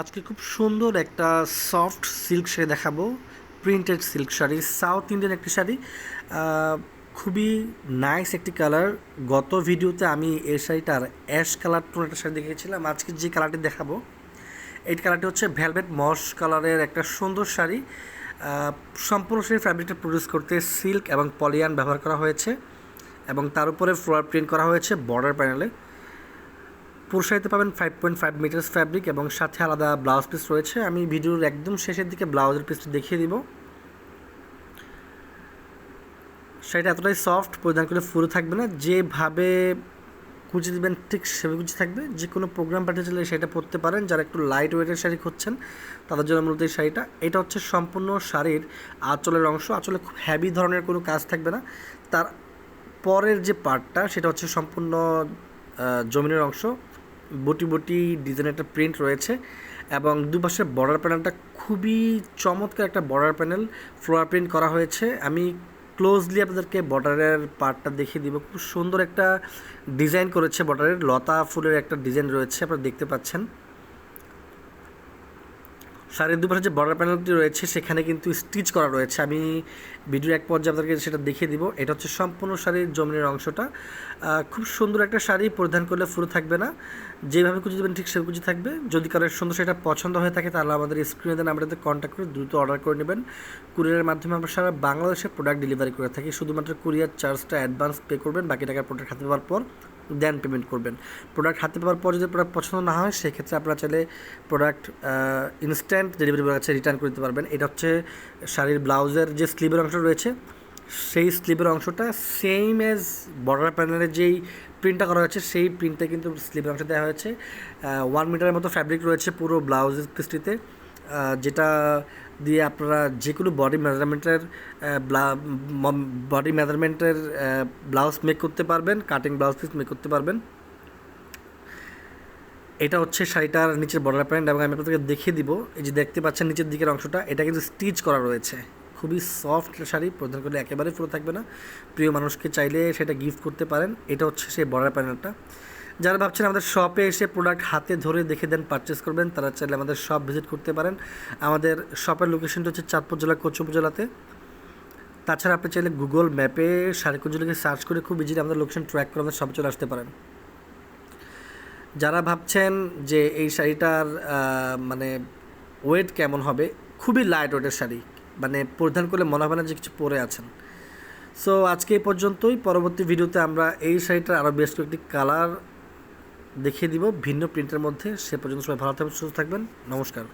আজকে খুব সুন্দর একটা সফট সিল্ক শাড়ি দেখাবো, printed silk sari, South Indian একটি শাড়ি। খুবই নাইস একটি কালার। গত ভিডিওতে আমি এই শাড়িটার অ্যাশ কালার টোন একটা শাড়ি দেখিয়েছিলাম, আজকে যে কালারটি দেখাবো, এই কালারটি হচ্ছে ভ্যালভেট মশ কালারের একটা সুন্দর শাড়ি। সম্পূর্ণ শাড়ি ফ্যাব্রিকটা প্রডিউস করতে সিল্ক এবং পলিয়ান ব্যবহার করা হয়েছে এবং তার উপরে ফ্লোয়ার প্রিন্ট করা হয়েছে বর্ডার প্যানেলে পুরো শাড়িতে পাবেন five point five metres fabric এবং সাথে আলাদা ব্লাউজ পিস রয়েছে। আমি ভিডিওর একদম শেষের দিকে ব্লাউজের পিসটি দেখিয়ে দিব। শাড়িটা এতটাই সফট পরিধান করলে ফুলে থাকবে না। যেভাবে কুচি দিবেন ঠিক সেভাবে কুচি থাকবে। যে কোনো প্রোগ্রাম পাঠিয়ে চলে সেটা পরতে পারেন, যারা একটু লাইট ওয়েটের শাড়ি খুঁজছেন, তাদের জন্য মূলত এই শাড়িটা। এটা হচ্ছে সম্পূর্ণ শাড়ির আঁচলের অংশ। আঁচলে খুব হ্যাভি ধরনের কোনো কাজ থাকবে না। তার পরের যে পার্টটা সেটা হচ্ছে সম্পূর্ণ জমিনের অংশ, বটি বটি ডিজাইনের একটা প্রিন্ট রয়েছে এবং দুপাশে বর্ডার প্যানেলটা খুবই চমৎকার একটা বর্ডার প্যানেল ফ্লোয়ার প্রিন্ট করা হয়েছে। আমি ক্লোজলি আপনাদেরকে বর্ডারের পার্টটা দেখিয়ে দিব। খুব সুন্দর একটা ডিজাইন করেছে বর্ডারের লতা ফুলের একটা ডিজাইন রয়েছে, আপনারা দেখতে পাচ্ছেন। শাড়ির দুপাশে যে বর্ডার প্যানেলটি রয়েছে, সেখানে কিন্তু স্টিচ করা রয়েছে। আমি ভিডিও এক পর্যায়ে আপনাদেরকে সেটা দেখিয়ে দিব। এটা হচ্ছে সম্পূর্ণ শাড়ির জমিনের অংশটা। খুব সুন্দর একটা শাড়ি, পরিধান করলে ফুরো থাকবে না। যেভাবে কুচি দেবেন ঠিক সেভাবে কুচি থাকবে। যদি কারোর সুন্দর সেটা পছন্দ হয়ে থাকে, তাহলে আমাদের স্ক্রিনে দেন নাম্বারটাতে কন্ট্যাক্ট করে দ্রুত অর্ডার করে নেবেন। কুরিয়ারের মাধ্যমে আমরা সারা বাংলাদেশে প্রোডাক্ট ডেলিভারি করে থাকি। শুধুমাত্র কুরিয়ার চার্জটা অ্যাডভান্স পে করবেন, বাকি টাকা প্রোডাক্ট হাতে পাওয়ার পর। দেন পেমেন্ট করবেন। প্রোডাক্ট হাতে পাওয়ার পর যদি প্রোডাক্ট পছন্দ না হয়, সেক্ষেত্রে আপনারা চাইলে প্রোডাক্ট ইনস্ট্যান্ট ডেলিভারি বয়ের কাছে রিটার্ন করে দিতে পারবেন। এটা হচ্ছে শাড়ির ব্লাউজের যে স্লিভের অংশ রয়েছে, সেই স্লিভের অংশটা সেম এজ বর্ডার প্যানেলের যেই প্রিন্টটা করা হয়েছে, সেই প্রিন্টটা কিন্তু স্লিভের অংশ দেওয়া হয়েছে। ওয়ান মিটারের মতো ফ্যাব্রিক রয়েছে পুরো ব্লাউজের পিসটিতে যেটা দিয়ে আপনারা যে কোনো বডি মেজারমেন্টের বডি মেজারমেন্টের ব্লাউজ মেক করতে পারবেন কাটিং ব্লাউজ পিস মেক করতে পারবেন। এটা হচ্ছে শাড়িটার নিচের বর্ডার প্যান্ট এবং আমি আপনাদেরকে দেখিয়ে দিব। এই যে দেখতে পাচ্ছেন নিচের দিকের অংশটা, এটা কিন্তু স্টিচ করা রয়েছে। খুবই সফট শাড়ি, প্রধান করলে একেবারেই পুরো থাকবে না। প্রিয় মানুষকে চাইলে সেটা গিফট করতে পারেন। এটা হচ্ছে সেই বর্ডার প্যানেলটা যারা ভাবছেন আমাদের শপে এসে প্রোডাক্ট হাতে ধরে দেখে দেন পারচেস করবেন, তারা চাইলে আমাদের শপ ভিজিট করতে পারেন। আমাদের শপের লোকেশনটা হচ্ছে চাঁদপুর জেলা কচু উপজেলাতে। তাছাড়া আপনি চাইলে গুগল ম্যাপে সারিকুঞ্জ লিখে সার্চ করে খুব ইজিলি আমাদের লোকেশন ট্র্যাক করে আমাদের শপে চলে আসতে পারেন। যারা ভাবছেন যে এই শাড়িটার মানে ওয়েট কেমন হবে, খুবই লাইট ওয়েটের শাড়ি মানে পরিধান করলে মনে হবে না যে কিছু পরে আছেন। সো আজকে এই পর্যন্তই। পরবর্তী ভিডিওতে আমরা এই শাড়িটার আরও বেশ কয়েকটি কালার দেখিয়ে দিব ভিন্ন প্রিন্টের মধ্যে। সে পর্যন্ত সবাই ভালো থাকবেন সুস্থ থাকবেন। নমস্কার।